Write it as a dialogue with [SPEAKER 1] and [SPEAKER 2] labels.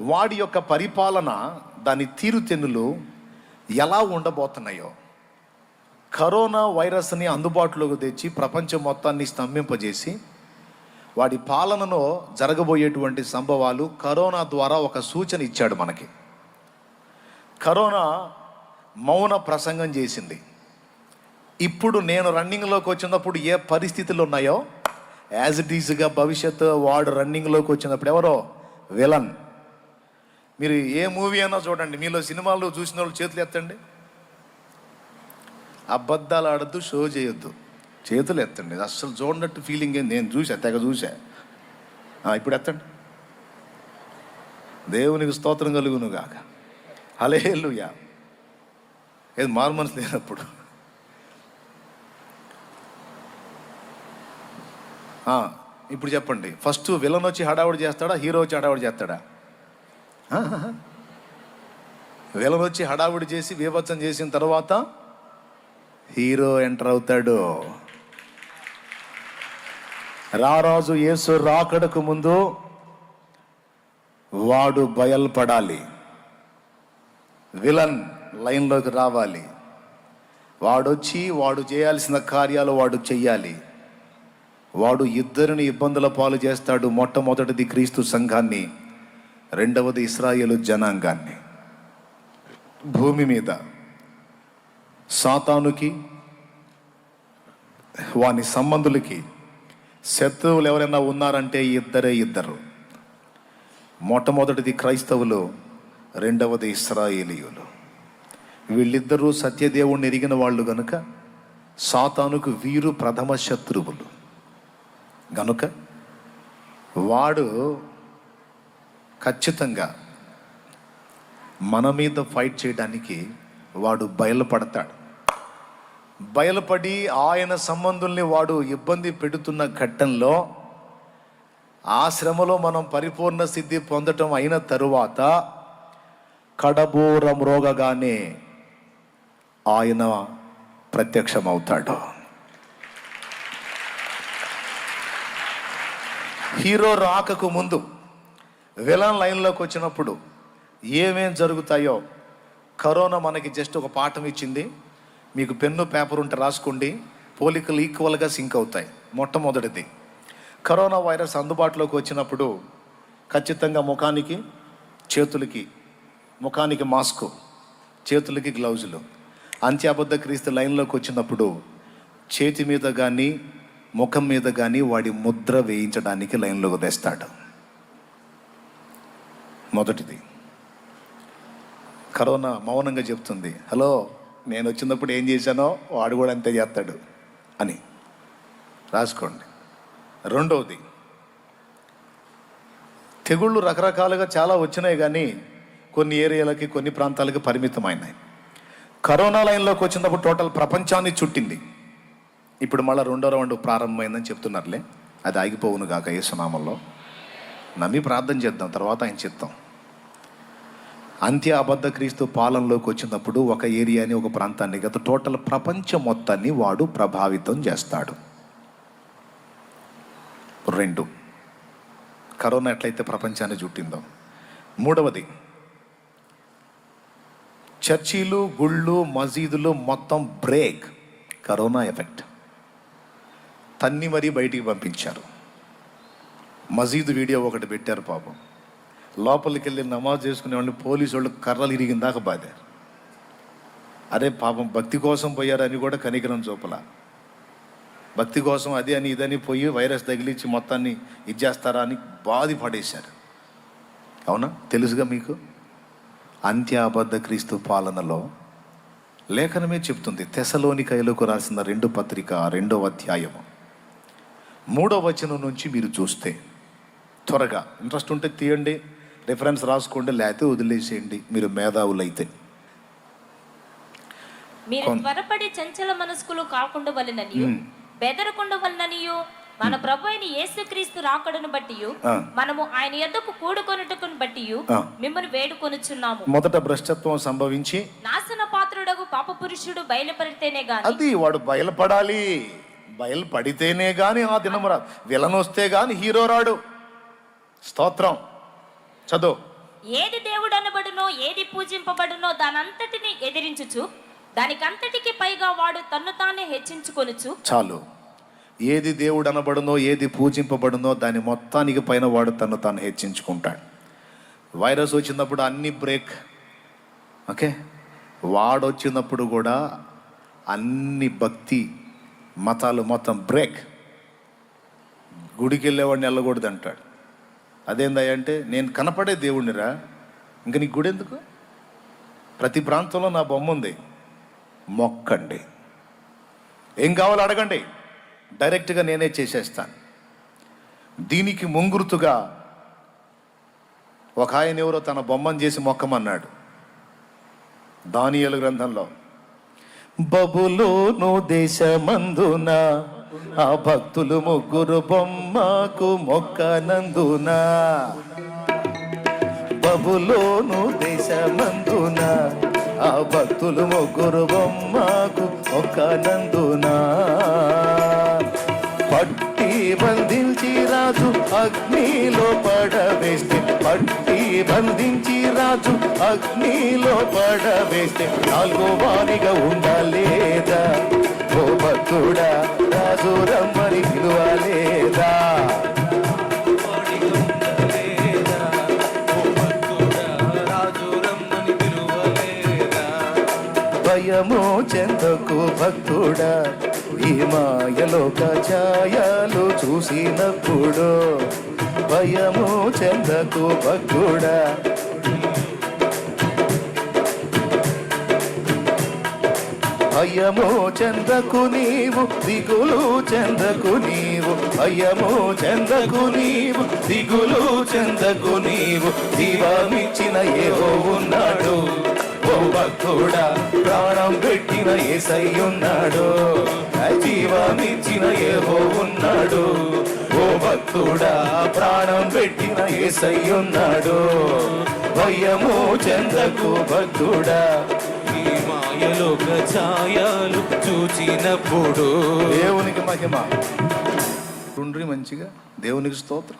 [SPEAKER 1] వాడి యొక్క పరిపాలన దాని తీరుతెన్నులు ఎలా ఉండబోతున్నాయో. కరోనా వైరస్ని అందుబాటులోకి తెచ్చి ప్రపంచం మొత్తాన్ని స్తంభింపజేసి వాడి పాలనలో జరగబోయేటువంటి సంభవాలు కరోనా ద్వారా ఒక సూచన ఇచ్చాడు మనకి. కరోనా మౌన ప్రసంగం చేసింది. ఇప్పుడు నేను రన్నింగ్లోకి వచ్చినప్పుడు ఏ పరిస్థితులు ఉన్నాయో యాజ్ ఇట్ ఈజ్గా భవిష్యత్తు వాడు రన్నింగ్లోకి వచ్చినప్పుడు ఎవరో విలన్. మీరు ఏ మూవీ అయినా చూడండి. మీలో సినిమాలు చూసిన వాళ్ళు చేతులు ఎత్తండి. అబద్ధాలు ఆడద్దు షో చేయొద్దు. చేతులు ఎత్తండి. అస్సలు చూడనట్టు ఫీలింగ్ ఏంది నేను చూసా తెగ చూసా ఇప్పుడు ఎత్తండి. దేవునికి స్తోత్రం కలుగును గాక. హలేలుయా ఏది మారు మనసు లేనప్పుడు ఇప్పుడు చెప్పండి. ఫస్ట్ విలన్ వచ్చి హడావుడి చేస్తాడా హీరో వచ్చి హడావుడి చేస్తాడా? వచ్చి హడావుడి చేసి బీభత్సం చేసిన తర్వాత హీరో ఎంటర్ అవుతాడు. రారాజు యేసు రాకడకు ముందు వాడు బయల్పడాలి. విలన్ లైన్లోకి రావాలి. వాడొచ్చి వాడు చేయాల్సిన కార్యాలు వాడు చెయ్యాలి. వాడు ఇద్దరిని ఇబ్బందుల పాలు చేస్తాడు మొట్టమొదటిది క్రీస్తు సంఘాన్ని. రెండవది ఇస్రాయేలు జనాంగాన్ని. భూమి మీద సాతానుకి వాని సంబంధులకి శత్రువులు ఎవరైనా ఉన్నారంటే ఇద్దరే ఇద్దరు. మొట్టమొదటిది క్రైస్తవులు రెండవది ఇస్రాయేలీయులు. వీళ్ళిద్దరూ సత్యదేవుణ్ణి ఎరిగిన వాళ్ళు గనుక సాతానుకు వీరు ప్రథమ శత్రువులు. గనుక వాడు ఖచ్చితంగా మన మీద ఫైట్ చేయడానికి వాడు బయలుపడతాడు. బయలుపడి ఆయన సంబంధుల్ని వాడు ఇబ్బంది పెడుతున్న ఘట్టంలో ఆ శ్రమలో మనం పరిపూర్ణ సిద్ధి పొందటం అయిన తరువాత కడబూరం రోగగానే ఆయన ప్రత్యక్షమవుతాడు. హీరో రాకకు ముందు విలన్ లైన్లోకి వచ్చినప్పుడు ఏమేం జరుగుతాయో కరోనా మనకి జస్ట్ ఒక పాఠం ఇచ్చింది. మీకు పెన్ను పేపర్ ఉంటే రాసుకోండి. పోలికలు ఈక్వల్గా సింక్ అవుతాయి మొట్టమొదటిది. కరోనా వైరస్ అందుబాటులోకి వచ్చినప్పుడు ఖచ్చితంగా ముఖానికి చేతులకి ముఖానికి మాస్క్ చేతులకి గ్లౌజులు. అంత్యాబద్ధ క్రీస్తు లైన్లోకి వచ్చినప్పుడు చేతి మీద కానీ ముఖం మీద కానీ వాడి ముద్ర వేయించడానికి లైన్లోకి తెస్తాడు. మొదటిది. కరోనా మౌనంగా చెప్తుంది హలో నేను వచ్చినప్పుడు ఏం చేశానో వాడు కూడా అంతే చేస్తాడు అని. రాసుకోండి. రెండవది. తెగుళ్ళు రకరకాలుగా చాలా వచ్చినాయి కానీ కొన్ని ఏరియాలకి కొన్ని ప్రాంతాలకి పరిమితమైనాయి. కరోనా లైన్లోకి వచ్చినప్పుడు టోటల్ ప్రపంచాన్ని చుట్టింది. ఇప్పుడు మళ్ళీ రెండో రౌండ్ ప్రారంభమైందని చెప్తున్నారులే. అది ఆగిపోవును గాక యేసునామంలో. నమ్మి ప్రార్థన చేద్దాం తర్వాత ఆయన చెప్తాం. అంత్య అబద్ధ క్రీస్తు పాలనలోకి వచ్చినప్పుడు ఒక ఏరియాని ఒక ప్రాంతాన్ని గత టోటల్ ప్రపంచం మొత్తాన్ని వాడు ప్రభావితం చేస్తాడు. రెండు. కరోనా ఎట్లయితే ప్రపంచాన్ని చుట్టిందో. మూడవది. చర్చీలు గుళ్ళు మసీదులు మొత్తం బ్రేక్ కరోనా ఎఫెక్ట్. తన్ని మరీ బయటికి పంపించారు. మసీదు వీడియో ఒకటి పెట్టారు పాపం. లోపలికి వెళ్ళి నమాజ్ చేసుకునేవాడిని పోలీసు వాళ్ళు కర్రలు ఇరిగిన దాకా బాధారు అరే పాపం భక్తి కోసం పోయారని కూడా కనికరం చూపల. భక్తి కోసం అది అని ఇదని పోయి వైరస్ తగిలించి మొత్తాన్ని ఇచ్చేస్తారా అని బాధపడేశారు అవునా? తెలుసుగా మీకు? అంత్యాబద్ధ క్రీస్తు పాలనలో లేఖనమే చెప్తుంది. తెసలోని కైలకు రాసిన రెండు పత్రిక రెండవ అధ్యాయము. మూడవ వచనం నుంచి మీరు చూస్తే త్వరగా. ఇంట్రెస్ట్ ఉంటే తీయండి రిఫరెన్స్ రాసుకోండి లేకపోతే వదిలేసేయండి. మీరు మేధావులైతే.
[SPEAKER 2] మీరు త్వరపడి చంచల మనస్కులు కాకుండా వలననియు. బెదరకుండా వలననియు మన ప్రభు అయిన యేసుక్రీస్తు రాకడను బట్టి. మనము ఆయన యొద్దకు కూడుకొనుటకును బట్టి. మిమ్మల్ని వేడుకొనుచున్నాము.
[SPEAKER 1] మొదట భ్రష్టత్వం సంభవించి
[SPEAKER 2] నాశన పాత్రుడగు పాప పురుషుడు బయలుపడితేనే గాని
[SPEAKER 1] అది వాడు బయలుపడాలి. బయలుపడితేనే గాని ఆ దినం రా విలన్ వస్తే గాని హీరో రాడు. స్తోత్రం. చదువు.
[SPEAKER 2] ఏది దేవుడు అనబడునో ఏది పూజింపబడునో దానంతటిని ఎదిరించుచు దానికంతటికి పైగా వాడు తన్ను తానే హెచ్చించుకొనుచు.
[SPEAKER 1] చాలు. ఏది దేవుడు అనబడునో ఏది పూజింపబడునో దాని మొత్తానికి పైన వాడు తను తాను హెచ్చించుకుంటాడు. వైరస్ వచ్చినప్పుడు అన్ని బ్రేక్. ఓకే? వాడు వచ్చినప్పుడు కూడా అన్ని భక్తి మతాలు మొత్తం బ్రేక్. గుడికి వెళ్ళేవాడిని వెళ్ళకూడదు అంటాడు అదేందంటే అంటే నేను కనపడే దేవుణ్ణిరా? ఇంక నీ గుడి ఎందుకు ప్రతి ప్రాంతంలో నా బొమ్మ ఉంది. మొక్కండి. ఏం కావాలో అడగండి. డైరెక్ట్గా నేనే చేసేస్తాను. దీనికి ముంగుర్తుగా ఒక ఆయన ఎవరో తన బొమ్మను చేసి మొక్కమన్నాడు. దానియలు గ్రంథంలో బబులోను దేశమందున ఆ భక్తులు ముగ్గురు బొమ్మకు మొక్కనందున? బబులోను దేశమందున? ఆ భక్తులు ముగ్గురు బొమ్మకు మొక్కనందున? పట్టి బంధించి రాజు అగ్నిలో పడవేస్తే పట్టి బంధించి రాజు అగ్నిలో పడవేస్తే నాలుగో వారిగా ఉండలేదా? ఓ భక్తుడా రాజు రమ్మని పిలువలేదా? భయము చెందకు భక్తుడా ఈ మాయలోక ఛాయలు చూసినప్పుడు. భయము చెందకు భక్తుడా అయ్యమో చెందకు నీవు దిగులు చెందకు నీవు. అయ్యమో చెందకు నీవు దిగులు చెందకు నీవు. దీవామిచ్చిన ఏవో ఉన్నాడు. ఓ భక్తుడా ప్రాణం పెట్టిన ఏసయ్యున్నాడు. జీవామిచ్చిన ఏవో ఉన్నాడు. ఓ భక్తుడా ప్రాణం పెట్టిన ఏసయ్యున్నాడు. భయము చెందకు భక్తుడా.
[SPEAKER 3] ఈ ఛాయలు చూచినప్పుడు
[SPEAKER 1] దేవునికి మహిమ. ఉండ్రి మంచిగా. దేవునికి స్తోత్రం.